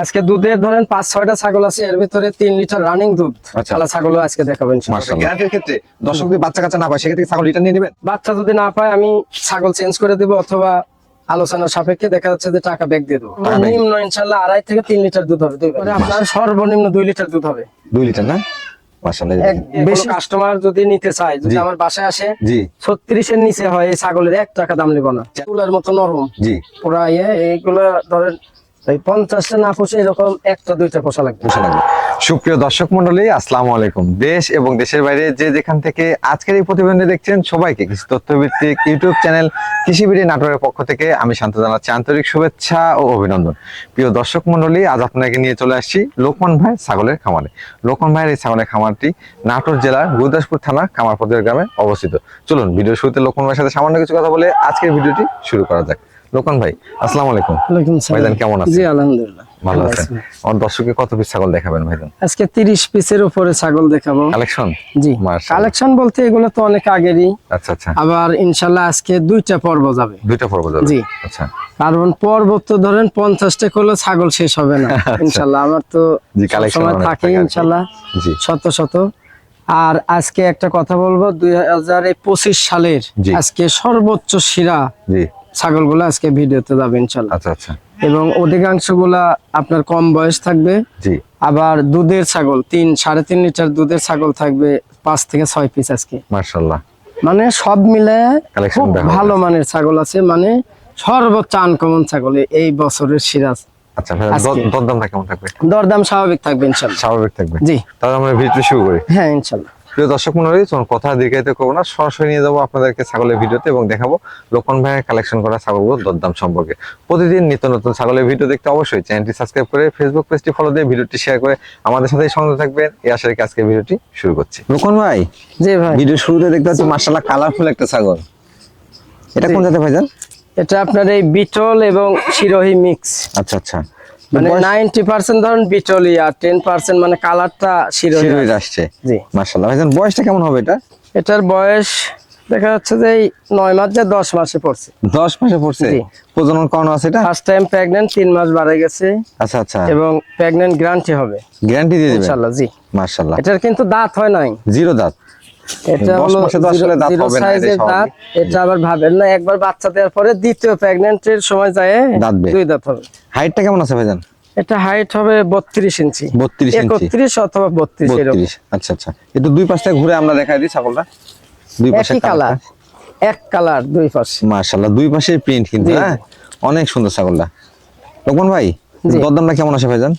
আজকে দুধের ধরেন পাঁচ ছয়টা ছাগল আছে এর ভিতরে তিন লিটার রানিং দুধ। আচ্ছা। আলা ছাগল আজকে দেখাবেন গ্যারান্টির ক্ষেত্রে দর্শক যদি বাচ্চা কাচ্চা না পায় সেক্ষেত্রে ছাগল রিটার্ন নিয়ে নেবেন? বাচ্চা যদি না পায় আমি ছাগল চেঞ্জ করে দেবো অথবা আলোচনার সাপেক্ষে দেখা যাচ্ছে যে টাকা ব্যাগ দিয়ে দেবো। নিম্ন ইনশাল্লাহ আড়াই থেকে তিন লিটার দুধ হবে আপনার সর্বনিম্ন দুই লিটার দুধ হবে। দুই লিটার না। বেশি কাস্টমার যদি নিতে চায় যদি আমার বাসায় আসে ছত্রিশের নিচে হয় এই ছাগলের এক টাকা দাম নেব না। তুলার মতো নরম। জি। পুরা ইয়ে এইগুলো ধরেন এই পঞ্চাশটা না পোষে এরকম একটা, দুইটা পোষা লাগবে। বুঝে লাগবে। সুপ্রিয় দর্শক মন্ডলী আসসালামু আলাইকুম। দেশ এবং দেশের বাইরে যে যেখান থেকে আজকের এই প্রতিবেদনে দেখছেন, সবাইকে কৃষি তথ্যভিত্তিক ইউটিউব চ্যানেল কৃষিবিড়ি নাটোরের পক্ষ থেকে আমি শান্ত জানাচ্ছি আন্তরিক শুভেচ্ছা ও অভিনন্দন। প্রিয় দর্শক মন্ডলী আজ আপনাকে নিয়ে চলে আসছি লোকমান ভাই ছাগলের খামারে। লোকমান ভাইয়ের এই ছাগলের খামারটি নাটোর জেলার গুরুদাসপুর থানার কামারপদের গ্রামে অবস্থিত। চলুন ভিডিও শুরুতে লোকমান ভাইয়ের সাথে সামান্য কিছু কথা বলে আজকের ভিডিওটি শুরু করা যাক। লোকমান ভাই আসসালামু আলাইকুম। ওয়ালাইকুম আসসালাম। ভাইজান কেমন আছেন? জি আলহামদুলিল্লাহ ভালো আছেন। আমার দর্শককে কত পিস ছাগল দেখাবেন ভাইজান? আজকে তিরিশ পিসের উপরে ছাগল দেখাবো। কালেকশন জি। কালেকশন বলতে এগুলো তো অনেক আগেরই। আচ্ছা আচ্ছা। আবার ইনশাল্লাহ আজকে দুইটা পর্ব যাবে। দুইটা পর্ব যাবে? জি। আচ্ছা। কারণ পর্ব তো ধরেন পঞ্চাশটা করলে ছাগল শেষ হবে না ইনশাল্লাহ আমার তো জি, সময় থাকে। ইনশাল্লাহ জি। শত শত। আর আজকে একটা কথা বলব দুই হাজার পঁচিশ সালের। আজকে সর্বোচ্চ শিরা জি। ছাগলগুলো আজকে ভিডিওতে যাবে ইনশাল্লাহ। আচ্ছা আচ্ছা। এবং অধিকাংশগুলা আপনার কম বয়স থাকবে। জি। আবার দুধের ছাগল তিন সাড়ে তিন লিটার দুধের ছাগল থাকবে পাঁচ থেকে ছয় পিস আজকে। মার্শাল্লাহ মানে সব মিলে খুব ভালো মানের ছাগল আছে মানে সর্বোচ্চ আনকমন ছাগল এই বছরের সিরাজ। আচ্ছা দরদামটা কেমন থাকবে? দরদাম স্বাভাবিক থাকবে ইনশাল্লাহ। স্বাভাবিক থাকবে। জি। তাহলে আমরা ভিডিও শুরু করি। হ্যাঁ ইনশাল্লাহ। প্রিয় দর্শক মন্ডলী তোমার কথা দীর্ঘায়িত করব না। সরাসরি নিয়ে যাব আপনাদেরকে ছাগলের ভিডিওতে এবং দেখাবো লোকন ভাইয়ের কালেকশন করা ছাগলগুলোর দরদাম সম্পর্কে। প্রতিদিন নিত্য নতুন ছাগলের ভিডিও দেখতে অবশ্যই চ্যানেলটি সাবস্ক্রাইব করে ফেসবুক পেজটি ফলো দিয়ে ভিডিওটি শেয়ার করে আমাদের সাথে সংযুক্ত থাকবেন। এই আশা রেখে আজকে ভিডিওটি শুরু করছি। লোকন ভাই জি ভাই। ভিডিও শুরুতে দেখতে পাচ্ছি মার্শাল্লাহ কালারফুল একটা ছাগল। এটা কোন জাতের ভাইজান এটা আপনার এই বিটল এবং শিরোহী মিক্স আচ্ছা আচ্ছা। মানে ধরুন আর মানে কালারটা শিরোহী আসছে জি। মার্শাল্লাহ ভাইজান বয়সটা কেমন হবে এটা? এটার বয়স দেখা যাচ্ছে যে মাস যে দশ মাসে পড়ছে। দশ মাসে পড়ছে? প্রজনন আছে এটা? ফার্স্ট টাইম মাস বাড়ে গেছে। আচ্ছা আচ্ছা। এবং গ্রান্টি হবে। গ্যারান্টি দিয়ে দিবেন? জি। এটার কিন্তু দাঁত হয় নাই। জিরো দাঁত? এটা হলো মাসে তো আসলে দাঁত জিরো হবে না, এটাই সাইজের দাঁত এটা আবার ভাবেন না একবার বাচ্চা দেওয়ার পরে দ্বিতীয় প্রেগনেন্টের সময় যায় দুই দাঁত হবে। হাইটটা কেমন আছে ভাইজান? এটা হাইট হবে বত্রিশ ইঞ্চি। 32 ইঞ্চি। একত্রিশ অথবা বত্রিশ এরকম। আচ্ছা আচ্ছা। একটু দুই পাশ থেকে ঘুরে আমরা দেখাই দিই ছাগলটা। দুই পাশে কালার এক কালার দুই পাশে। দুই পাশে প্রিন্ট কিন্তু হ্যাঁ? অনেক সুন্দর ছাগলটা। লোকমান ভাই। দরদামটা কেমন আছে ভাইজান?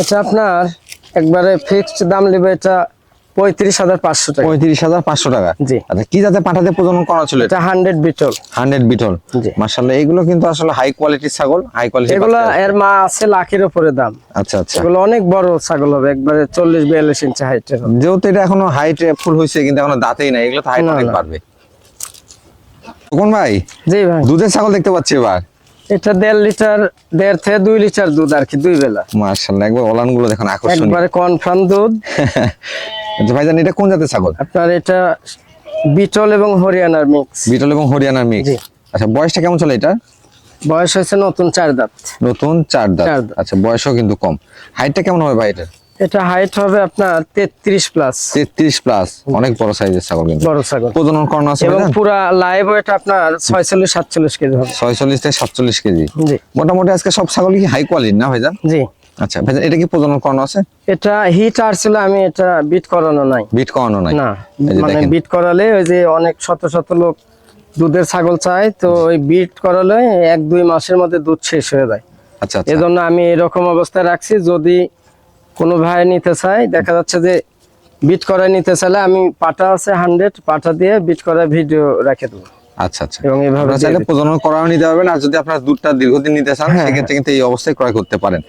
এটা আপনার একবারে ফিক্সড দাম নেবে এটা পঁয়ত্রিশ হাজার পাঁচশো টাকা। পঁয়ত্রিশ হাজার পাঁচশো টাকা। জি। আচ্ছা কি পাঠাতে প্রজনন করা ছিল এটা? হান্ড্রেড বিটল। হান্ড্রেড বিটল। এগুলো কিন্তু আসলে হাই কোয়ালিটির ছাগল হাই কোয়ালিটি এগুলো এর মা আছে লাখের উপরে দাম। আচ্ছা আচ্ছা। এগুলো অনেক বড় ছাগল হবে একবারে চল্লিশ বিয়াল্লিশ ইঞ্চি হাইটের যেহেতু এটা এখনও হাইট ফুল হয়েছে কিন্তু এখনও দাঁতেই নাই এগুলো তো হাইট না, অনেক বাড়বে। কোন ভাই জি ভাই। দুধের ছাগল দেখতে পাচ্ছি এবার। এটা দেড় লিটার দেড় থেকে দুই লিটার দুধ আর কি দুই বেলা। মার্শাল্লাহ একবার ওলানগুলো দেখুন একবারে কনফার্ম দুধ। আচ্ছা ভাইজান এটা কোন জাতের ছাগল? আপনার এটা বিটল এবং হরিয়ানার মিক্স বিটল এবং হরিয়ানার মিক্স আচ্ছা বয়সটা কেমন চলে এটা? বয়স হয়েছে নতুন চার দাঁত। নতুন চার দাঁত। আচ্ছা বয়সও কিন্তু কম। হাইটটা কেমন হবে ভাই এটা এটা হাইট হবে আপনার তেত্রিশ প্লাস তেত্রিশ প্লাস অনেক বড় সাইজের ছাগল কিন্তু। বড় ছাগল। প্রজনন করানো আছে এবং পুরা লাইভ এটা আপনার ছয়চল্লিশ সাতচল্লিশ কেজি হবে। ছয়চল্লিশ থেকে সাতচল্লিশ কেজি। জি। মোটামুটি আজকে সব ছাগল কি হাই কোয়ালিটি না ভাইজান? জি। আচ্ছা এটা কি প্রজনন করানো আছে? এটা হিট আসছিল আমি এটা বিট করানো নাই। বিট করানো নাই? না মানে বিট করালে ওই যে অনেক শত শত লোক দুধের ছাগল চায় তো ওই বিট করালে এক দুই মাসের মধ্যে দুধ শেষ হয়ে যায়। আচ্ছা আচ্ছা। এজন্য আমি এরকম অবস্থায় রাখছি যদি কোনো ভাই নিতে চায় দেখা যাচ্ছে যে বিট করায় নিতে চাইলে আমি পাটা আছে হান্ড্রেড পাটা দিয়ে বিট করার ভিডিও রেখে দেবো। আচ্ছা আচ্ছা। এবং এভাবে চাইলে প্রজনন করাও নিতে পারবেন আর যদি আপনার দুধটা দীর্ঘদিন নিতে চান হ্যাঁ, সেক্ষেত্রে কিন্তু এই অবস্থায় ক্রয় করতে পারেন।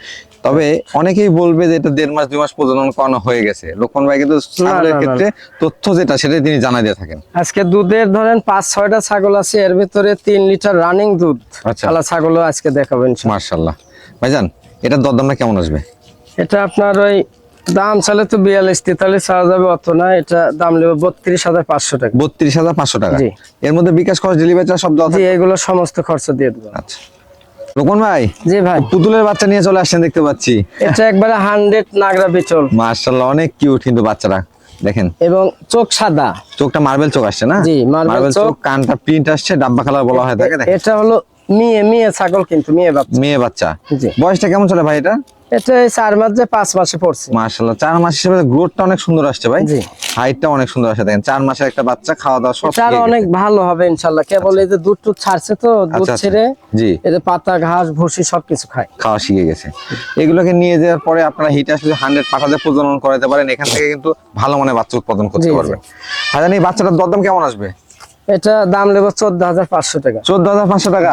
তবে অনেকেই বলবে যে এটা দেড় মাস দুই মাস প্রজনন করানো হয়ে গেছে। ভাই কিন্তু ছাগলের। ক্ষেত্রে তথ্য যেটা সেটাই তিনি জানা দিয়ে থাকেন। আজকে দুধের ধরেন পাঁচ ছয়টা ছাগল আছে এর ভিতরে তিন লিটার রানিং দুধ। আচ্ছা। আলা ছাগলও আজকে দেখাবেন মার্শাল্লাহ ভাইজান এটার দরদামটা কেমন আসবে? এটা আপনার ওই দাম চালে তো বিয়াল্লিশ তেতাল্লিশ চাওয়া যাবে অত না এটা দাম নেবে বত্রিশ হাজার পাঁচশো টাকা। বত্রিশ হাজার পাঁচশো টাকা। এর মধ্যে বিকাশ খরচ ডেলিভারি সব জি এগুলো সমস্ত খরচ দিয়ে দেবো। আচ্ছা। রোকন ভাই জি ভাই। পুতুলের বাচ্চা নিয়ে চলে আসছেন দেখতে পাচ্ছি। এটা একবারে হান্ড্রেড নাগরা বিচল মার্শাল্লাহ অনেক কিউট কিন্তু বাচ্চারা দেখেন। এবং চোখ সাদা। চোখটা মার্বেল চোখ আসছে না? জি, চোখ। কানটা প্রিন্ট আসছে ডাব্বা কালার বলা হয় এটা হলো মেয়ে মেয়ে ছাগল কিন্তু মেয়ে বাচ্চা। মেয়ে বাচ্চা। জি। বয়সটা কেমন চলে ভাই এটা? এটা চার মাস যে পাঁচ মাসে পড়ছে। মার্শাল্লাহ চার মাস হিসেবে গ্রোথটা অনেক সুন্দর আসছে ভাই। জি। হাইটটা অনেক সুন্দর আসছে দেখেন চার মাসের একটা বাচ্চা খাওয়া দাওয়া সব এটা শিখে অনেক গেছে। ভালো হবে ইনশাল্লাহ কেবল এই যে দুধ টুধ ছাড়ছে তো দুধ আচ্ছা, আচ্ছা। ছেড়ে জি। এতে পাতা ঘাস ভুসি সবকিছু খায়। খাওয়া শিখে গেছে। এগুলোকে নিয়ে যাওয়ার পরে আপনারা হিট আসলে হান্ড্রেড পাঠাতে প্রজনন করাতে পারেন এখান থেকে কিন্তু ভালো মানের বাচ্চা উৎপাদন করতে। পারবেন। হাজার এই বাচ্চাটার দরদাম কেমন আসবে? এটা দাম নেব চোদ্দ হাজার পাঁচশো টাকা। চোদ্দ হাজার পাঁচশো টাকা?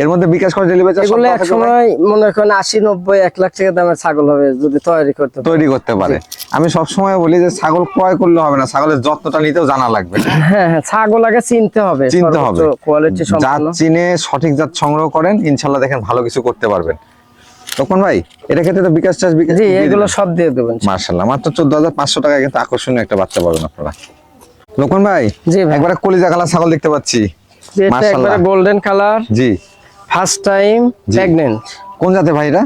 এর মধ্যে বিকাশ করে ডেলিভারি চার্জ এগুলো এক সময় মনে করেন আশি নব্বই এক লাখ টাকা দামের ছাগল হবে যদি তৈরি করতে তৈরি করতে পারে। আমি সব সময় বলি যে ছাগল ক্রয় করলে হবে না ছাগলের যত্নটা নিতেও জানা লাগবে। হ্যাঁ হ্যাঁ ছাগল আগে চিনতে হবে চিনতে হবে। কোয়ালিটি জাত চিনে সঠিক জাত সংগ্রহ করেন ইনশাল্লাহ দেখেন ভালো কিছু করতে পারবেন। তখন ভাই এটা ক্ষেত্রে তো বিকাশ চার্জ বিকাশ জি এগুলো সব দিয়ে দেবেন মার্শাল্লাহ মাত্র চোদ্দ হাজার পাঁচশো টাকা কিন্তু আকর্ষণীয় একটা বাচ্চা পাবেন আপনারা। লোকন ভাই জি একবার কলিজা কালার ছাগল দেখতে পাচ্ছি। এটা মাশাআল্লাহ। একবারে গোল্ডেন কালার জি। ফার্স্ট টাইম জি। প্রেগনেন্ট কোন জাতের ভাই এটা?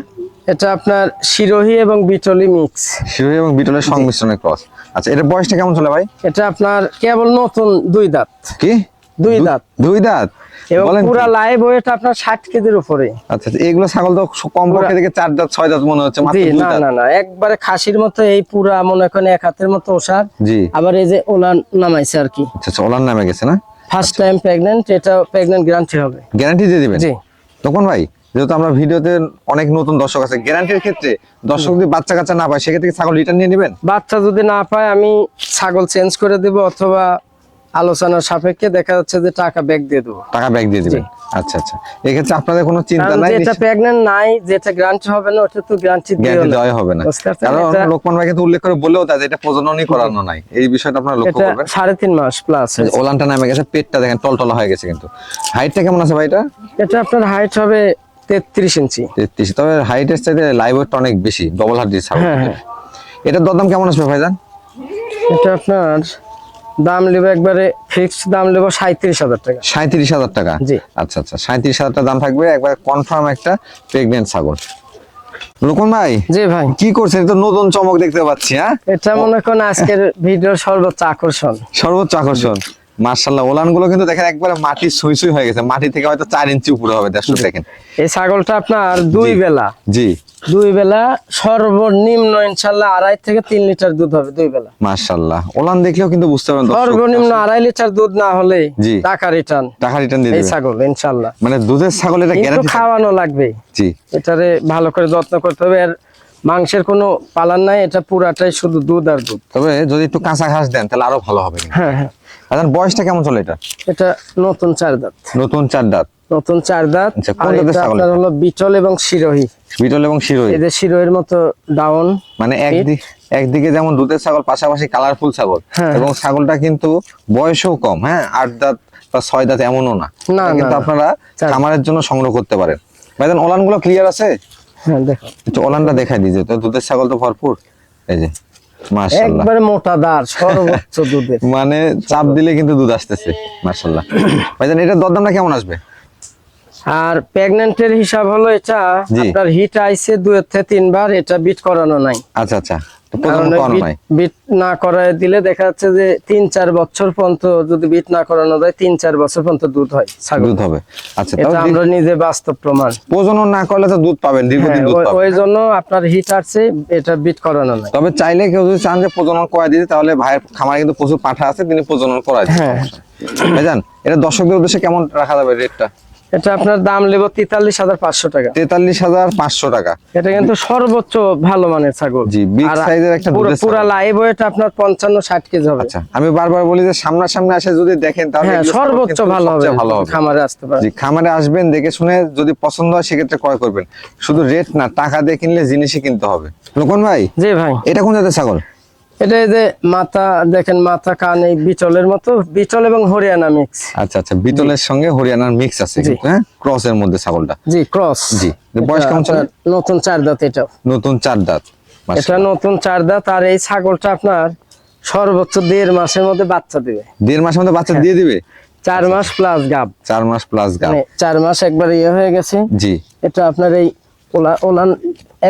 এটা আপনার শিরোহি এবং বিটলি মিক্স শিরোহী এবং বিটলের সংমিশ্রণের ক্রস আচ্ছা এটা বয়সটা কেমন চলে ভাই? এটা আপনার কেবল নতুন দুই দাঁত। কি? দুই দাঁত। দুই দাঁত? এবং? পুরা লাইভ ওয়েট আপনার ষাট কেজির উপরে আচ্ছা আচ্ছা, এগুলো ছাগল তো কম পক্ষে থেকে চার দাঁত ছয় দাঁত মনে হচ্ছে মাত্র দুই না দাঁত। না না একবারে খাসির মতো এই পুরা মনে করেন এক হাতের মতো ওষার। জি। আবার এই যে ওলান নামাইছে আর কি। আচ্ছা আচ্ছা ওলার নামে গেছে না? ফার্স্ট টাইম প্রেগনেন্ট এটা প্রেগনেন্ট গ্যারান্টি হবে। গ্যারান্টি দিয়ে দিবেন? জি। তখন ভাই, যেহেতু আমরা ভিডিওতে অনেক নতুন দর্শক আছে গ্যারান্টির ক্ষেত্রে দর্শক যদি বাচ্চা কাচ্চা না পায়, সেক্ষেত্রে ছাগল রিটার্ন নিয়ে নেবেন? বাচ্চা যদি না পায়, আমি ছাগল চেঞ্জ করে দেবো অথবা আলোচনার সাপেক্ষে দেখা যাচ্ছে যে টাকা ব্যাগ দিয়ে দেবো। টাকা ব্যাক দিয়ে দিবেন আচ্ছা আচ্ছা। এক্ষেত্রে আপনাদের কোনো চিন্তা নাই যেটা প্রেগনেন্ট নাই যেটা গ্যারান্টি হবে না ওটা তো গ্যারান্টি না দেওয়া হবে না। কারণ লোকমান ভাই কিন্তু উল্লেখ করে বলেও দেয় যে এটা প্রজননই করানো নাই। এই বিষয়টা আপনারা লক্ষ্য এটা করবেন। সাড়ে তিন মাস প্লাস ওলানটা নামে গেছে পেটটা দেখেন টলটলা হয়ে গেছে কিন্তু। হাইটটা কেমন আছে ভাই এটা এটা আপনার হাইট হবে তেত্রিশ ইঞ্চি। তেত্রিশ। তবে হাইটের চাইতে লাইভ ওয়েটটা অনেক বেশি ডবল হার্ড ছাগল হ্যাঁ, হ্যাঁ। এটার দরদাম কেমন আসবে ভাইজান? এটা আপনার দাম নেব একবারে ফিক্সড দাম নেব সাঁত্রিশ হাজার টাকা। সাঁত্রিশ হাজার টাকা? জি। আচ্ছা আচ্ছা সাঁত্রিশ হাজার টাকা দাম থাকবে একবার কনফার্ম একটা প্রেগনেন্ট ছাগল। লোকন ভাই জি ভাই। কি করছেন? তো নতুন চমক দেখতে পাচ্ছি হ্যাঁ? এটা মনে করেন আজকের ভিডিওর সর্বোচ্চ আকর্ষণ। সর্বোচ্চ আকর্ষণ। মার্শাল্লাহ ওলানগুলো কিন্তু দেখেন একবারে মাটি সুই সুই হয়ে গেছে। মাটি থেকে হয়তো চার ইঞ্চি উপরে হবে দেখেন। এই ছাগলটা আপনার দুই বেলা। জি। দুই বেলা সর্বনিম্ন ইনশাল্লাহ আড়াই থেকে তিন লিটার দুধ হবে দুই বেলা। মার্শাল্লাহ ওলান দেখলেও কিন্তু বুঝতে পারবেন সর্বনিম্ন আড়াই লিটার দুধ না হলে জি। টাকা রিটার্ন টাকা রিটার্ন দিয়ে এই ছাগল ইনশাল্লাহ মানে দুধের ছাগল এটা গ্যারান্টি খাওয়ানো লাগবে। জি। এটারে ভালো করে যত্ন করতে হবে। আর মাংসের কোনো পালান নাই এটা পুরাটাই শুধু দুধ আর দুধ। তবে যদি একটু কাঁচা ঘাস দেন তাহলে আরও ভালো হবে হ্যাঁ হ্যাঁ। এখন বয়সটা কেমন চলে এটা? এটা নতুন চার দাঁত। নতুন চার দাঁত। নতুন চার দাঁত। আচ্ছা, আপনার? হলো বিটল এবং শিরোহী। বিটল এবং শিরোই এই যে শিরোহির মতো ডাউন মানে একদিক একদিকে যেমন দুধের ছাগল পাশাপাশি কালারফুল ছাগল। হ্যাঁ। এবং ছাগলটা কিন্তু বয়সও কম হ্যাঁ? আট দাঁত বা ছয় দাঁত এমনও না। কিন্তু আপনারা। খামারের জন্য সংগ্রহ করতে পারেন। ভাইজান ওলানগুলো ক্লিয়ার আছে? হ্যাঁ দেখো। ওলানটা দেখাই দিয়েছে তো দুধের ছাগল তো ভরপুর। এই যে একবারে মোটা দাঁড় সর্বোচ্চ দুধের। মানে চাপ দিলে কিন্তু দুধ আসতেছে মাশাল্লাহ ভাইজান এটা দরদামটা কেমন আসবে? আর প্রেগন্যান্টের হিসাব হলো এটা। আপনার হিট আইছে দুই থেকে তিনবার এটা বিট করানো নাই। আচ্ছা আচ্ছা। তো কারণ প্রজনন করানো নাই। বিট না করায় দিলে দেখা যাচ্ছে যে তিন চার বছর পর্যন্ত যদি বিট না করানো যায় তিন চার বছর পর্যন্ত দুধ হয় দুধ হবে। আচ্ছা এটা আমরা নিজে বাস্তব প্রমাণ। প্রজনন না করলে তো দুধ পাবেন হ্যাঁ দীর্ঘদিন দুধ ওই- পাবেন। ওই জন্য আপনার হিট আসছে এটা বিট করানো নাই। তবে চাইলে কেউ যদি চান যে প্রজনন করা দিতে তাহলে ভাইয়ের খামারে কিন্তু প্রচুর পাঠা আছে তিনি প্রজনন করা দিতে হ্যাঁ। এটা দর্শকদের উদ্দেশ্যে কেমন রাখা যাবে রেটটা এটা আপনার দাম নেব তেতাল্লিশ হাজার পাঁচশো টাকা। তেতাল্লিশ হাজার পাঁচশো টাকা। এটা কিন্তু সর্বোচ্চ ভালো মানের ছাগল। জি, একটা পুরো- পুরা লাইভ ওয়েট আপনার পঞ্চান্ন ষাট কেজি হবে। আচ্ছা আমি বারবার বলি যে সামনাসামনি আসে যদি দেখেন তাহলে হ্যাঁ সর্বোচ্চ ভালো হবে ভালো হবে। খামারে আসতে পারে। জি খামারে আসবেন দেখে শুনে যদি পছন্দ হয় সেক্ষেত্রে ক্রয় করবেন। শুধু রেট না টাকা দিয়ে কিনলে জিনিসই কিনতে হবে। লোকন ভাই জি ভাই। এটা কোন জাতের ছাগল? এটা এই যে মাথা দেখেন মাথা কান এই বিচলের মতো বিচল এবং হরিয়ানা মিক্স আচ্ছা আচ্ছা বিটলের সঙ্গে হরিয়ানার মিক্স আছে হ্যাঁ? ক্রসের মধ্যে ছাগলটা। জি ক্রস জি। বয়স কেমন? নতুন চার দাঁত এটা। নতুন চার দাঁত। এটা নতুন চার দাঁত আর এই ছাগলটা আপনার সর্বোচ্চ দেড় মাসের মধ্যে বাচ্চা দিবে। দেড় মাসের মধ্যে বাচ্চা। দিয়ে দিবে? চার মাস প্লাস গাব চার মাস প্লাস গাব মানে চার মাস একবার ইয়ে হয়ে গেছে। জি। এটা আপনার এই ওলা ওলান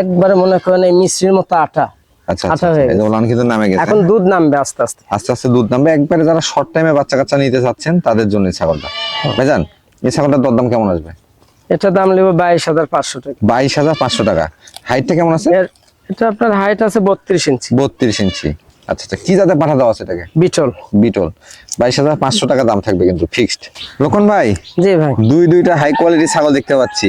একবারে মনে করেন এই মিশ্রির মতো আটা। আচ্ছা আচ্ছা হয়ে ওলান কিন্তু নামে গেছে এখন দুধ নামবে আস্তে আস্তে। আস্তে আস্তে দুধ নামবে। একবারে যারা শর্ট টাইমে বাচ্চা কাচ্চা নিতে চাচ্ছেন তাদের জন্য ছাগলটা। হ্যাঁ। ভাইজান এই ছাগলটার দরদাম কেমন আসবে? এটা দাম নেব বাইশ হাজার পাঁচশো টাকা। বাইশ হাজার পাঁচশো টাকা। হাইটটা কেমন আছে? এটা আপনার হাইট আছে বত্রিশ ইঞ্চি। বত্রিশ ইঞ্চি। আচ্ছা আচ্ছা কি যাতে পাঠা দেওয়া আছে এটাকে? বিটল। বিটল। বাইশ হাজার পাঁচশো টাকা দাম থাকবে কিন্তু ফিক্সড লোকন ভাই জি ভাই। দুই দুইটা হাই কোয়ালিটি ছাগল দেখতে পাচ্ছি।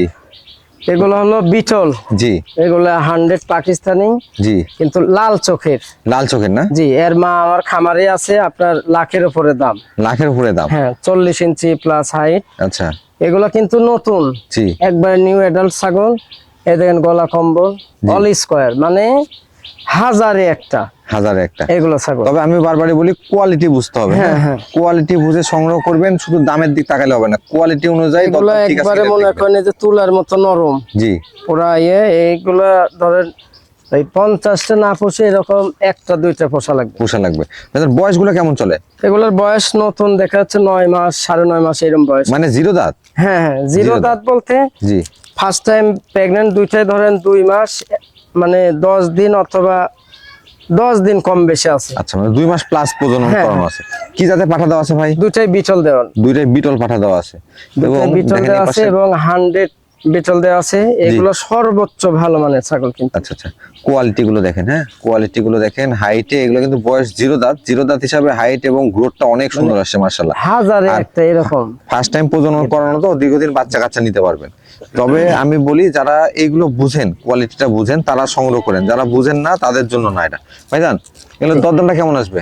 এগুলো হলো বিটল জি। এগুলো হান্ড্রেড পাকিস্তানি জি। কিন্তু লাল চোখের। লাল চোখের না? জি এর মা আমার খামারে আছে আপনার লাখের উপরে দাম। লাখের উপরে দাম? হ্যাঁ চল্লিশ ইঞ্চি প্লাস হাইট আচ্ছা। এগুলো কিন্তু নতুন। জি। একবার নিউ অ্যাডাল্ট ছাগল এ দেখেন গলা কম্বল অল স্কোয়ার মানে হাজারে একটা। হাজারে একটা। এগুলো ছাগল। তবে আমি বারবারই বলি কোয়ালিটি বুঝতে হবে হ্যাঁ, হ্যাঁ। কোয়ালিটি বুঝে সংগ্রহ করবেন শুধু দামের দিক তাকালে হবে না। কোয়ালিটি অনুযায়ী এগুলো একবারে মনে করেন যে তুলার মতো নরম। জি। পুরা ইয়ে এইগুলা ধরেন এই পঞ্চাশটা না পোষে এরকম একটা দুইটা পোষা লাগবে। পোষা লাগবে। তাদের বয়সগুলো কেমন চলে? এগুলোর বয়স নতুন দেখা যাচ্ছে নয় মাস সাড়ে নয় মাস এরকম বয়স। মানে জিরো দাঁত? হ্যাঁ হ্যাঁ জিরো জিরো দাঁত বলতে জি। ফার্স্ট টাইম প্রেগনেন্ট দুইটাই ধরেন দুই মাস মানে দশ দিন অথবা দশ দিন কম বেশি আছে। আচ্ছা মানে দুই মাস প্লাস প্রজনন হ্যাঁ, করানো আছে। কি যাতে পাঠা দেওয়া আছে ভাই? দুইটাই বিটল দেওয়া দুইটাই বিটল পাঠা দেওয়া আছে। এবং বিটল দেওয়া আছে এবং হান্ড্রেড বিটল দেওয়া আছে। এগুলো সর্বোচ্চ ভালো মানের ছাগল কিন্তু। আচ্ছা আচ্ছা। কোয়ালিটি গুলো দেখেন হ্যাঁ? কোয়ালিটি গুলো দেখেন হাইটে এগুলো কিন্তু বয়স জিরো দাঁত। জিরো দাঁত হিসাবে হাইট এবং গ্রোথটা অনেক সুন্দর মানে আসছে মার্শাল্লাহ হাজারে একটা এরকম। ফার্স্ট টাইম প্রজনন করানো তো দীর্ঘদিন বাচ্চা কাচ্চা নিতে পারবেন। তবে আমি বলি যারা এইগুলো বুঝেন কোয়ালিটিটা বুঝেন তারা সংগ্রহ করেন। যারা বুঝেন না তাদের জন্য না এটা। ভাইজান এগুলো দরদামটা কেমন আসবে?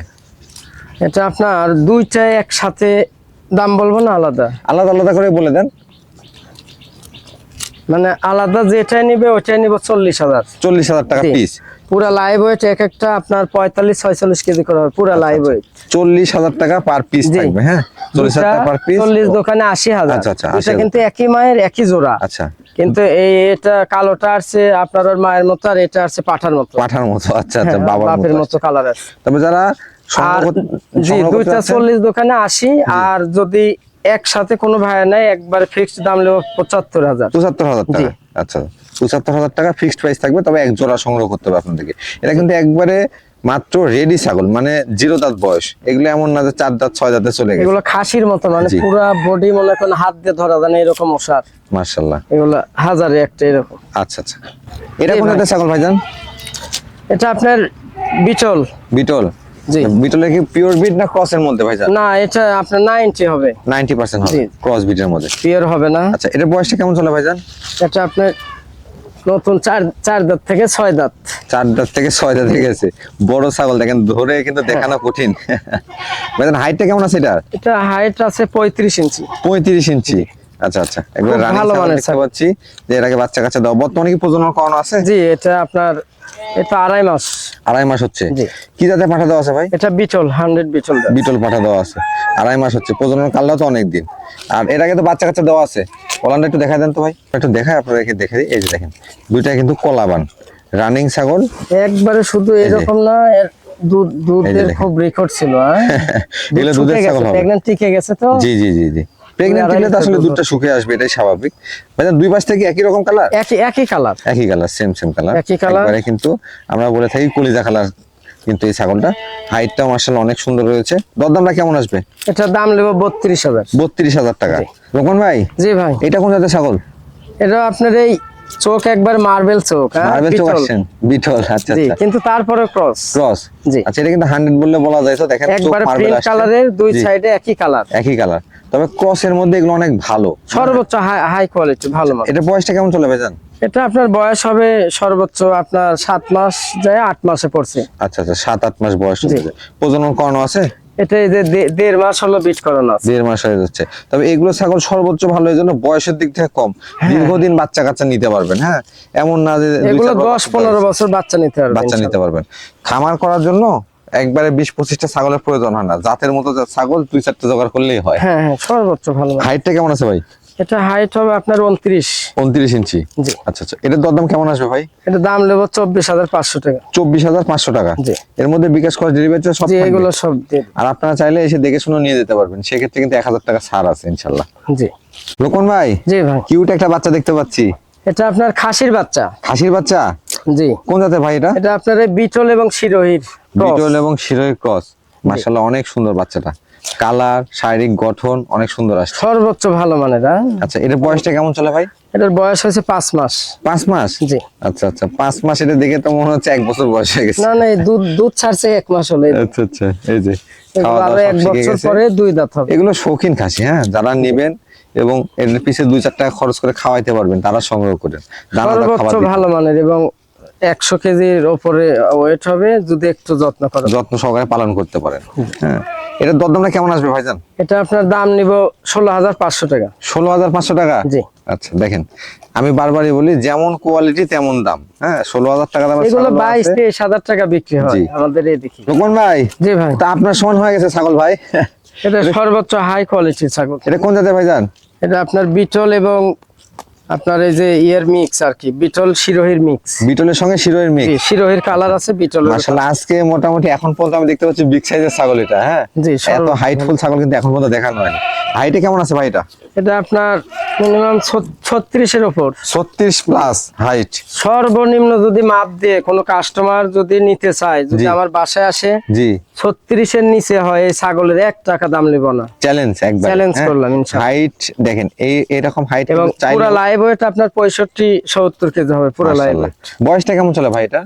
এটা আপনার দুইটাই একসাথে দাম বলব না আলাদা? আলাদা আলাদা করে বলে দেন। মানে আলাদা যেটাই নিবে ওইটাই নিবে চল্লিশ হাজার। চল্লিশ হাজার টাকা পিস পুরা লাইভ ওয়েট এক একটা আপনার পঁয়তাল্লিশ ছয়চল্লিশ কেজি করে হবে পুরা লাইভ ওয়েট চল্লিশ হাজার টাকা পার পিস থাকবে হ্যাঁ? চল্লিশ দোকানে আশি হাজার। আচ্ছা, আচ্ছা, এটা কিন্তু একই মায়ের একই জোড়া। আচ্ছা। কিন্তু এই এটা কালোটা আসছে আপনার মায়ের মতো আর এটা আসছে পাঠার মতো। পাঠার মতো আচ্ছা আচ্ছা হ্যাঁ, বাবার মতো কালার আছে। তবে যারা আর জি দুইটা চল্লিশ দোকানে আশি আর যদি একসাথে কোনো ভাই নেয় একবার ফিক্সড দাম নেব পঁচাত্তর হাজার। পঁচাত্তর হাজার টাকা। আচ্ছা পঁচাত্তর হাজার টাকা ফিক্সড প্রাইস থাকবে তবে এক জোড়া সংগ্রহ করতে হবে আপনাদেরকে। এটা কিন্তু একবারে মাত্র রেডি ছাগল মানে জিরো দাঁত বয়স। এগুলো এমন না যে চার দাঁত ছয় দাঁতে চলে গেছে। এগুলো খাসির মতো মানে। পুরা বডি মনে করেন হাত দিয়ে ধরা যায় না এরকম ওষার। মার্শাল্লাহ এগুলো হাজারে একটা এরকম। আচ্ছা আচ্ছা। এটা কোন ভাই। জাতের ছাগল ভাইজান? এটা আপনার বিটল। জি। বিটলের কি পিওর বিট না ক্রসের মধ্যে না এটা আপনার নাইনটি হবে। ক্রস বিটের মধ্যে। পিওর হবে না। আচ্ছা এটা বয়সটা কেমন চলে ভাইজান এটা আপনার নতুন চার চার দাঁত থেকে ছয় দাঁত। চার দাঁত থেকে ছয় দাঁত গেছে। বড় ছাগল দেখেন ধরে কিন্তু হ্যাঁ। দেখানো কঠিন। ভাইজান হাইটটা কেমন আছে এটা এটা হাইট আছে পঁয়ত্রিশ ইঞ্চি। পঁয়ত্রিশ ইঞ্চি। আচ্ছা আচ্ছা। একবার রানিং ভালো ছাগল মানের দেখতে পাচ্ছি। যে এর বাচ্চা কাচ্চা দেওয়া। বর্তমানে কি প্রজনন করানো আছে? জি এটা আপনার এটা আড়াই মাস। আড়াই মাস হচ্ছে। কি জাতে পাঠা দেওয়া আছে ভাই? এটা বিটল হান্ড্রেড বিটল। বিটল পাঠা দেওয়া আছে। আড়াই মাস হচ্ছে। প্রজনন কালটাও তো অনেক দিন আর এর আগে তো বাচ্চা কাচ্চা দেওয়া আছে। কলানটা একটু দেখা দেন তো ভাই। একটু দেখায় আপনাদেরকে দেখে দিই। এই যে দেখেন দুইটা কিন্তু কলাবান। রানিং ছাগল। একবারে শুধু এরকম না দুধ দুধের খুব রেকর্ড ছিল হ্যাঁ? দুধের ছাগল টিকে গেছে তো? জি জি জি জি। প্রেগনেন্ট আড়াই হলে তো আসলে দুধটা শুকিয়ে আসবে এটাই স্বাভাবিক। ভাইজান দুই পাশ থেকে একই রকম কালার একই একই কালার একই কালার সেম সেম কালার একই। একবারে কিন্তু আমরা বলে থাকি কলিজা কালার কিন্তু এই ছাগলটা। হাইটটাও মার্শাল অনেক সুন্দর রয়েছে। দরদামটা কেমন আসবে? এটার দাম নেব বত্রিশ হাজার। বত্রিশ হাজার টাকা। রোকন ভাই জি ভাই। এটা কোন জাতের ছাগল? এটা আপনার এই চোখ একবার মার্বেল চোখ হ্যাঁ, মার্বেল চোখ। আসছেন। বিটল আচ্ছা আচ্ছা। কিন্তু তারপরে ক্রস। ক্রস? জি। আচ্ছা এটা কিন্তু হান্ড্রেড বললে বলা যায় তো দেখেন চোখ একবার মার্বেল কালারের দুই সাইডে একই কালার একই কালার তবে ক্রসের মধ্যে এগুলো অনেক ভালো। সর্বোচ্চ হাই কোয়ালিটি ভালো মান এটা বয়সটা কেমন চলে ভাইজান? এটা আপনার বয়স হবে সর্বোচ্চ আপনার সাত মাস যায় আট মাসে পড়ছে। আচ্ছা আচ্ছা সাত আট মাস বয়স প্রজনন করানো আছে? এটা এই যে দেড় মাস হলো বিট করানো আছে। দেড় মাস হয়ে যাচ্ছে। তবে এগুলো ছাগল সর্বোচ্চ ভালো এই জন্য বয়সের দিক থেকে কম। দীর্ঘদিন বাচ্চা কাচ্চা নিতে পারবেন হ্যাঁ? এমন না যে এগুলো দশ পনেরো বছর বাচ্চা নিতে পারবে বাচ্চা নিতে পারবেন। খামার করার জন্য একবারে বিশ পঁচিশটা ছাগলের প্রয়োজন হয় না। জাতের মতো ছাগল দুই চারটে জোগাড় করলেই হয়। হ্যাঁ হ্যাঁ সর্বোচ্চ ভালো। হাইটটা কেমন আছে ভাই? এটা হাইট হবে আপনার উনত্রিশ। উনত্রিশ ইঞ্চি? জি। আচ্ছা আচ্ছা। এটার দরদাম কেমন আসবে ভাই? এটা দাম নেব চব্বিশ হাজার পাঁচশো টাকা। চব্বিশ হাজার পাঁচশো টাকা? জি। এর মধ্যে বিকাশ খরচ ডেলিভারি সব এগুলো সব আর আপনারা চাইলে এসে দেখে শুনে নিয়ে যেতে পারবেন। সেক্ষেত্রে কিন্তু এক হাজার টাকা ছাড় আছে ইনশাল্লাহ জি। রোকন ভাই জি ভাই। কিউট একটা বাচ্চা দেখতে পাচ্ছি। এটা আপনার খাসির বাচ্চা। খাসির বাচ্চা? জি। কোন জাতের ভাই এটা? এটা আপনার বিটল এবং শিরোহির বিটল এবং শিরোই ক্রস মার্শাল্লাহ অনেক সুন্দর বাচ্চাটা। কালার শারীরিক গঠন অনেক সুন্দর আসছে। সর্বোচ্চ ভালো মানের হ্যাঁ? আচ্ছা এটার বয়সটা কেমন চলে ভাই? এটার বয়স হয়েছে পাঁচ মাস। পাঁচ মাস? জি। আচ্ছা আচ্ছা পাঁচ মাস এটা দেখে তো মনে হচ্ছে এক বছর বয়স হয়ে গেছে। না না দুধ দুধ ছাড়ছে এক মাস হলে। আচ্ছা আচ্ছা এই যে এক বছর পরে দুই দাঁত হবে। এগুলো শৌখিন খাসি হ্যাঁ? যারা নেবেন এবং এর পিছে দুই চার টাকা খরচ করে খাওয়াইতে পারবেন তারা সংগ্রহ করেন। সর্বোচ্চ ভালো মানের এবং একশো কেজির ওপরে ওয়েট হবে যদি একটু যত্ন করেন। যত্ন সহকারে পালন করতে পারেন। হ্যাঁ। এটার দরদামটা কেমন আসবে ভাইজান? এটা আপনার দাম নিব ষোলো হাজার পাঁচশো টাকা। ষোলো হাজার পাঁচশো টাকা? জি। আচ্ছা দেখেন আমি বারবারই বলি যেমন কোয়ালিটি তেমন দাম। হ্যাঁ ষোলো হাজার টাকা দাম এগুলো বাইশ তেইশ হাজার টাকা বিক্রি হয় আমাদের এদিকে। রোকন ভাই? জি ভাই। তা আপনার সমান হয়ে গেছে ছাগল ভাই। এটা সর্বোচ্চ হাই কোয়ালিটির ছাগল। এটা কোন জাতের ভাইজান? এটা আপনার বিটল এবং আপনার এই যে ইয়ার মিক্স আর কি বিটল শিরোহির মিক্স বিটলের সঙ্গে শিরোহির মিক্স শিরোহির কালার আছে বিটল মাশাআল্লাহ আজকে মোটামুটি এখন পর্যন্ত আমি দেখতে পাচ্ছি বিগ সাইজের ছাগল এটা হ্যাঁ? জি, এত হাইটফুল ছাগল কিন্তু এখন পর্যন্ত দেখানো হয়নি। হাইটে কেমন আছে ভাই এটা? এটা আপনার মিনিমাম ছত্রিশের ওপর। ছত্রিশ প্লাস হাইট সর্বনিম্ন যদি মাপ দিয়ে কোনো কাস্টমার যদি নিতে চায় যদি আমার বাসায় আসে জি। ছত্রিশের নিচে হয় এই ছাগলের এক টাকা দাম নেব না। চ্যালেঞ্জ একবার Challenge করলাম। হাইট দেখেন এই এরকম হাইট এবং পুরো লাইভ ওয়েট আপনার পঁয়ষট্টি সত্তর কেজি হবে পুরো লাইভ বয়সটা কেমন চলে ভাই এটা?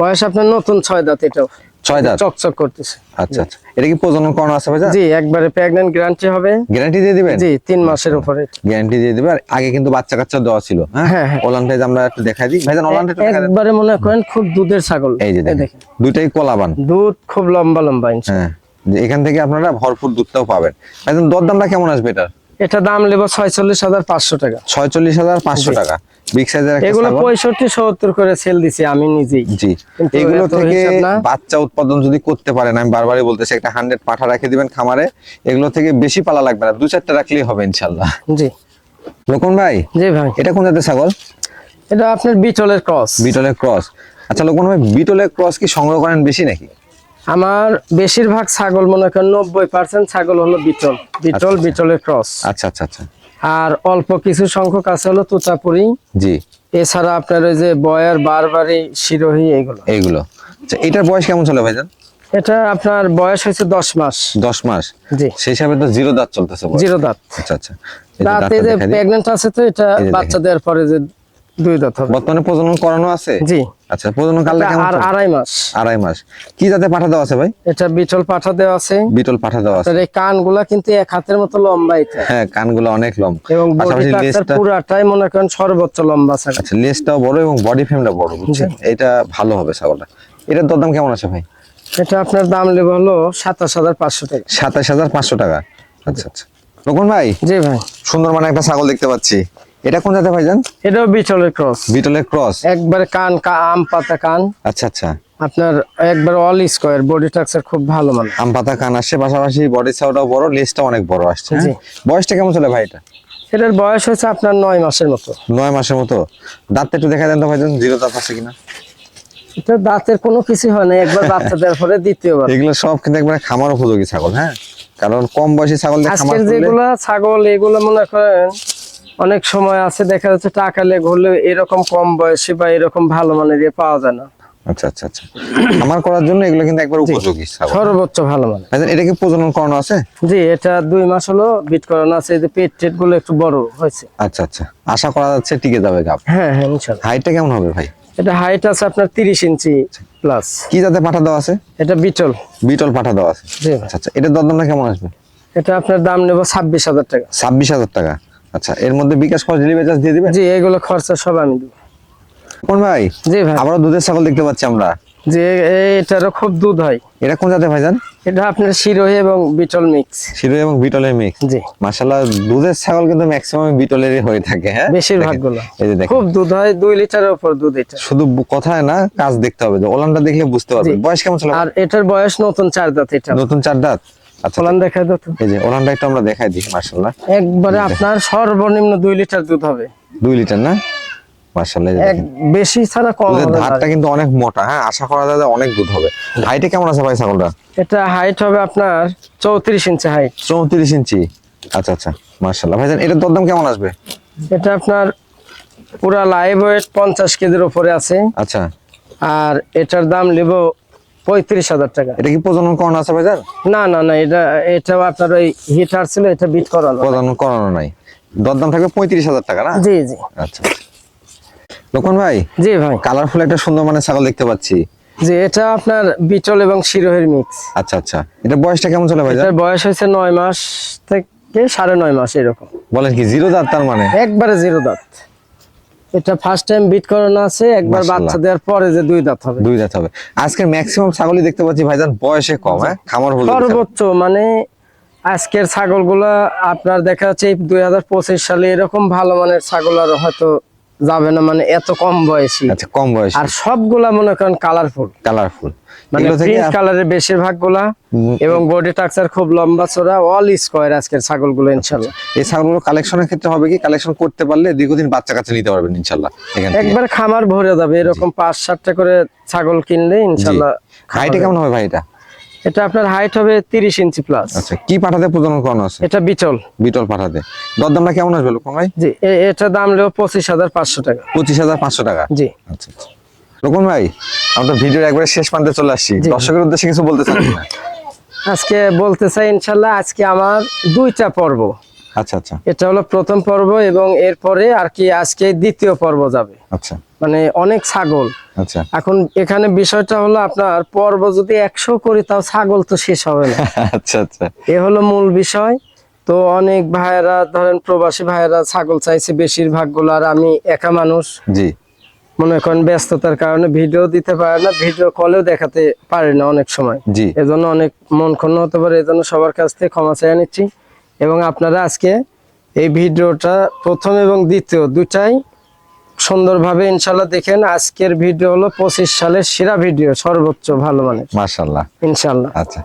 বয়স আপনার নতুন ছয় দাঁত এটাও। ছয় দাঁত? চকচক করতেছে। আচ্ছা আচ্ছা। এটা কি প্রজনন করানো আছে ভাই জি একবারে গ্যারান্টি হবে। গ্যারান্টি দিয়ে দিবেন? জি মাসের উপরে। গ্যারান্টি দিয়ে আগে কিন্তু বাচ্চা কাচ্চা দেওয়া ছিল হ্যাঁ? হ্যাঁ, হ্যাঁ। আমরা একটু দেখাই দিই। ভাইজান ওলানটা। একবারে মনে করেন খুব দুধের ছাগল। এই যে দেখেন। দুইটাই কলাবান। দুধ খুব লম্বা লম্বা হ্যাঁ। এখান থেকে আপনারা ভরপুর দুধটাও পাবেন। ভাইজান দরদামটা কেমন আসবে এটা এটা দাম নেব ছয়চল্লিশ হাজার পাঁচশো টাকা। ছয়চল্লিশ হাজার পাঁচশো টাকা। বিগ সাইজের এগুলো ছাগল। পঁয়ষট্টি সত্তর করে সেল দিছি আমি নিজেই। জি। এগুলো থেকে বাচ্চা উৎপাদন যদি করতে পারেন আমি বারবারই বলতেছি একটা হান্ড্রেড পাঠা রেখে দিবেন খামারে এগুলো থেকে বেশি পালা লাগবে না। দু চারটা রাখলেই হবে ইনশাল্লাহ জি। লোকন ভাই জি ভাই। এটা কোন জাতের ছাগল? এটা আপনার বিটলের ক্রস। বিটলের ক্রস। আচ্ছা লোকন ভাই বিটলের ক্রস কি সংগ্রহ করেন বেশি নাকি? আমার বেশিরভাগ ছাগল মনে করেন নব্বই পার্সেন্ট ছাগল হলো বিটল। বিটল বিটলের ক্রস। আচ্ছা আচ্ছা আচ্ছা। আর অল্প কিছু সংখ্যক আছে হলো তুতাপুরি। জি। এছাড়া আপনার ওই যে বয়ার বারবারি শিরোহী এগুলো। এগুলো। আচ্ছা এটার বয়স কেমন চলে ভাইজান? এটা আপনার বয়স হয়েছে দশ মাস। দশ মাস? জি। সেই হিসাবে তো জিরো দাঁত চলতেছে জিরো দাঁত। আচ্ছা আচ্ছা। এই যে প্রেগনেন্ট আছে তো এটা বাচ্চা দেওয়ার পরে যে দুই দাঁত হবে। বর্তমানে প্রজনন করানো আছে? জি। আচ্ছা প্রজনন কালটা কেমন আর আড়াই মাস। আড়াই মাস। কি জাতে পাঠা দেওয়া আছে ভাই? এটা বিটল পাঠা দেওয়া আছে। বিটল পাঠা দেওয়া আছে। এই কানগুলা কিন্তু এক হাতের মতো লম্বা এটা। হ্যাঁ কানগুলো অনেক লম্বা। এবং বডি পাশাপাশি স্ট্রাকচার লেজটা পুরাটাই মনে করেন সর্বোচ্চ লম্বা আচ্ছা লেজটাও বড় এবং বডি ফ্রেমটা বড় বুঝছেন? এটা ভালো হবে ছাগলটা। এটার দরদাম কেমন আছে ভাই? এটা আপনার দাম নেবে হলো সাতাশ হাজার পাঁচশো টাকা। সাতাশ হাজার পাঁচশো টাকা। আচ্ছা আচ্ছা। রকম ভাই? জি ভাই। সুন্দর মানে একটা ছাগল দেখতে পাচ্ছি। এটা কোন জাতে ভাইজান? এটাও বিটলের ক্রস। বিটলের ক্রস? একবারে কান কা- আম পাতা কান। আচ্ছা আচ্ছা। আপনার একবার অল স্কোয়ার বডি স্ট্রাকচার খুব ভালো মানে। আম পাতা কান আসছে পাশাপাশি বডি সাউটাও বড় লেজটা অনেক বড় আসছে হ্যাঁ? বয়সটা কেমন চলে ভাই এটা? এটার বয়স হয়েছে আপনার নয় মাসের মতো। নয় মাসের মতো। দাঁতটা একটু দেখা দেন তো ভাইজান জিরো দাঁত আছে কিনা? এটা দাঁতের কোনো কিছু হয় না একবার বাচ্চা দেওয়ার পরে দ্বিতীয়বার। এগুলো সব কিন্তু একবার খামার উপযোগী ছাগল হ্যাঁ? কারণ কম বয়সী ছাগল আজকের যেগুলা ছাগল এগুলো মনে করেন অনেক সময় আছে দেখা যাচ্ছে টাকা লেগে হলে এরকম কম বয়সে বা এরকম ভালো মানের পাওয়া যায় না। আচ্ছা আচ্ছা আচ্ছা। খামার করার জন্য এগুলো কিন্তু একবার উপযোগী সর্বোচ্চ ভালো মানে এটা কি প্রজনন করানো আছে? জি এটা দুই মাস হলো বিট করানো আছে এই যে পেট টেটগুলো একটু বড় হয়েছে। আচ্ছা আচ্ছা। আশা করা যাচ্ছে টিকে যাবে গাব। হ্যাঁ হ্যাঁ হাইটটা কেমন হবে ভাই? এটা হাইট আছে আপনার তিরিশ ইঞ্চি প্লাস। কি যাতে পাঠা দেওয়া আছে? এটা বিটল। বিটল পাঠা দেওয়া আছে। জি। আচ্ছা আচ্ছা। দরদামটা কেমন আসবে? এটা আপনার দাম নেব ছাব্বিশ হাজার টাকা। ছাব্বিশ হাজার টাকা। আচ্ছা এর মধ্যে বিকাশ খরচ ডেলিভারি চার্জ দিয়ে দিবেন? জি এগুলো খরচা সব আমি দেবো। কোন ভাই? জি ভাই। আবারও দুধের ছাগল দেখতে পাচ্ছি আমরা। যে এ- এটারও খুব দুধ হয়। এটা কোন জাতে ভাইজান? এটা আপনার শিরোহী এবং বিটল মিক্স। শিরো এবং বিটলের মিক্স। জি। মাশাল্লাহ দুধের ছাগল কিন্তু ম্যাক্সিমাম বিটলেরই হয়ে থাকে হ্যাঁ? বেশিরভাগগুলো। এই যে দেখেন। খুব দুধ হয় দুই লিটারের উপর দুধ এটা। শুধু কথায় না কাজ দেখতে হবে। যে ওলানটা দেখলে বুঝতে পারবেন। বয়স কেমন ছিল? আর এটার বয়স নতুন চার দাঁত এটা। নতুন চার দাঁত? আচ্ছা দেখাই দাও তো। এই যে ওলানটা একটু আমরা দেখাই দিই একবারে আপনার সর্বনিম্ন লিটার দুধ হবে। লিটার না? এক বেশি ছাড়া কম দুধের ধারটা কিন্তু অনেক মোটা হ্যাঁ? আশা করা যায় অনেক দুধ হবে। হাইটে কেমন আছে ভাই ছাগলটা? এটা হাইট হবে আপনার চৌত্রিশ ইঞ্চি হাইট। চৌত্রিশ ইঞ্চি। আচ্ছা আচ্ছা মার্শাল্লাহ ভাইজান এটার দরদাম কেমন আসবে? এটা আপনার পুরা লাইভ ওয়েট পঞ্চাশ কেজির উপরে আছে। আচ্ছা। আর এটার দাম নেব পঁয়ত্রিশ হাজার টাকা। এটা কি প্রজনন করানো আছে ভাইজান না না না এটা এটাও আপনার ওই হিটার ছিল এটা বিট করানো প্রজনন করানো নাই। দরদাম থাকবে পঁয়ত্রিশ হাজার টাকা না? জি জি। আচ্ছা। লোকন ভাই জি ভাই। কালারফুল একটা সুন্দর মানে ছাগল দেখতে পাচ্ছি। জি এটা আপনার বিটল এবং শিরোহের মিক্স আচ্ছা আচ্ছা। এটা বয়সটা কেমন চলে ভাই এটার বয়স হয়েছে নয় মাস থেকে সাড়ে নয় মাস এরকম। বলেন কি জিরো দাঁত তার মানে? একবারে জিরো দাঁত। এটা ফার্স্ট টাইম বিট করানো আছে একবার। বাচ্চা দেওয়ার পরে যে দুই দাঁত হবে। দুই দাঁত হবে। আজকের ম্যাক্সিমাম ছাগলই দেখতে পাচ্ছি ভাইজান বয়সে কম হ্যাঁ? খামার হলো সর্বোচ্চ মানে আজকের ছাগলগুলো আপনার দেখা যাচ্ছে দুই হাজার পঁচিশ সালে এরকম ভালো মানের ছাগল আর হয়তো যাবে না মানে এত কম বয়সী। আচ্ছা কম বয়স। আর সবগুলা মনে করেন কালারফুল কালারফুল মানে থেকে কালারের বেশিরভাগগুলা এবং বডি টাকচার খুব লম্বা চড়া অল স্কয়ার আজকের ছাগলগুলো ইনশাল্লাহ। এই ছাগলগুলো কালেকশনের ক্ষেত্রে হবে কি? কালেকশন করতে পারলে দীর্ঘদিন বাচ্চা কাচ্চা নিতে পারবেন থেকে। একবার খামার ভরে যাবে এরকম পাঁচ সাতটা করে ছাগল কিনলে ইনশাল্লাহ হাইটে কেমন হবে। ভাই এটা এটা আপনার হাইট হবে তিরিশ ইঞ্চি প্লাস আচ্ছা কি পাঠাতে প্রজনন করানো আছে? এটা বিটল। বিটল পাঠাতে। দরদামটা কেমন আসবে লোকন ভাই? জি এটা দাম হাজার পাঁচশো টাকা। পঁচিশ হাজার পাঁচশো টাকা? জি। আচ্ছা আচ্ছা। লোকন ভাই আমরা ভিডিও একবারে শেষ প্রান্তে চলে আসছি। জি। দর্শকের উদ্দেশ্যে কিছু বলতে চান আজকে বলতে চাই ইনশাআল্লাহ আজকে আমার দুইটা পর্ব। আচ্ছা আচ্ছা। এটা হলো প্রথম পর্ব এবং এরপরে আর কি আজকে দ্বিতীয় পর্ব যাবে। আচ্ছা। মানে অনেক ছাগল। আচ্ছা। এখন এখানে বিষয়টা হলো আপনার পর্ব যদি একশো করি তাও ছাগল তো শেষ হবে না। আচ্ছা আচ্ছা। এ হলো মূল বিষয়। তো অনেক ভাইয়েরা ধরেন প্রবাসী ভাইয়েরা ছাগল চাইছে বেশিরভাগগুলো আর আমি একা মানুষ। জি। মনে করেন ব্যস্ততার কারণে ভিডিও দিতে পারে না ভিডিও কলেও দেখাতে পারে না অনেক সময়। জি। এজন্য অনেক মন ক্ষুণ্ণ হতে পারে এজন্য সবার কাছ থেকে ক্ষমা চেয়ে নিচ্ছি। এবং আপনারা আজকে এই ভিডিওটা প্রথম এবং দ্বিতীয় দুটাই সুন্দরভাবে ইনশাল্লাহ দেখেন। আজকের ভিডিও হলো পঁচিশ সালের সেরা ভিডিও সর্বোচ্চ ভালো মানে মাসাল্লাহ ইনশাল্লাহ। আচ্ছা।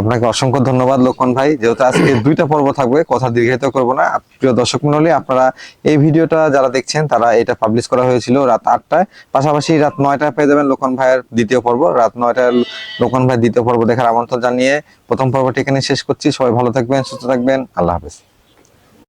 আপনাকে অসংখ্য ধন্যবাদ লক্ষণ ভাই। যেহেতু আজকে দুইটা পর্ব থাকবে, কথা দীর্ঘায়িত করব না। প্রিয় দর্শক মন্ডলী, আপনারা এই ভিডিওটা যারা দেখছেন, তারা এটা পাবলিশ করা হয়েছিল রাত আটটায়। পাশাপাশি রাত নয়টায় পেয়ে যাবেন লক্ষণ ভাইয়ের দ্বিতীয় পর্ব। রাত নয়টায় লক্ষণ ভাই দ্বিতীয় পর্ব দেখার আমন্ত্রণ জানিয়ে প্রথম পর্বটি এখানে শেষ করছি। সবাই ভালো থাকবেন, সুস্থ থাকবেন। আল্লাহ হাফেজ।